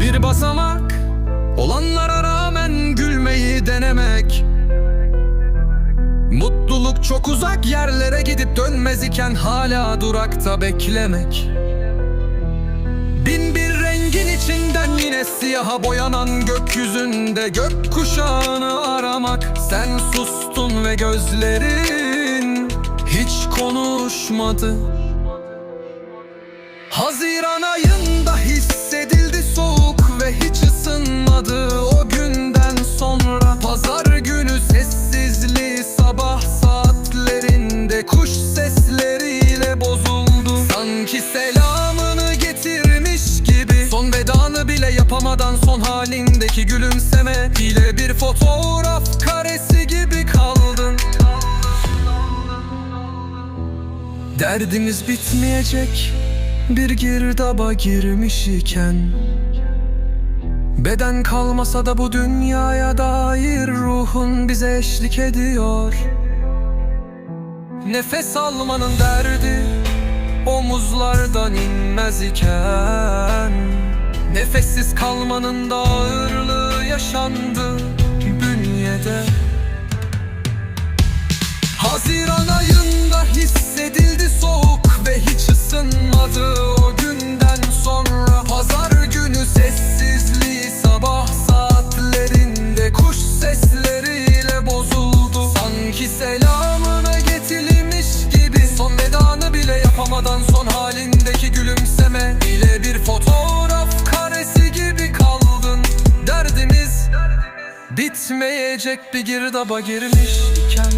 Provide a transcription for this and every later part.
bir basamak. Olanlara rağmen gülmeyi denemek. Mutluluk çok uzak yerlere gidip dönmez iken hala durakta beklemek. Bin bir rengin içinden yine siyaha boyanan gökyüzünde gök kuşağını aramak. Sen sustun ve gözlerin hiç konuşmadı. Haziran ayında bile yapamadan son halindeki gülümseme. Bile bir fotoğraf karesi gibi kaldın. Derdimiz bitmeyecek. Bir girdaba girmiş iken. Beden kalmasa da bu dünyaya dair ruhun bize eşlik ediyor. Nefes almanın derdi omuzlardan inmez iken Nefessiz kalmanın da ağırlığı yaşandı bünyede. Haziran ayında hissedildi soğuk ve hiç ısınmadı o günden sonra. Pazar günü sessizliği sabah saatlerinde kuş sesleriyle bozuldu. Sanki selamına getirilmiş gibi son vedanı bile yapamadan son halindeki gülümseme Bile bir fotoğraf bitmeyecek bir girdaba girmiş iken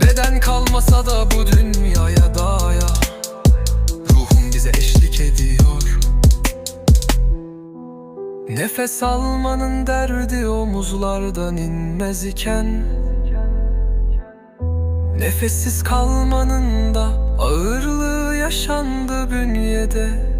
Beden kalmasa da bu dünyaya daya. Ruhum bize eşlik ediyor. Nefes almanın derdi omuzlardan inmez iken. Nefessiz kalmanın da ağırlığı yaşandı bünyede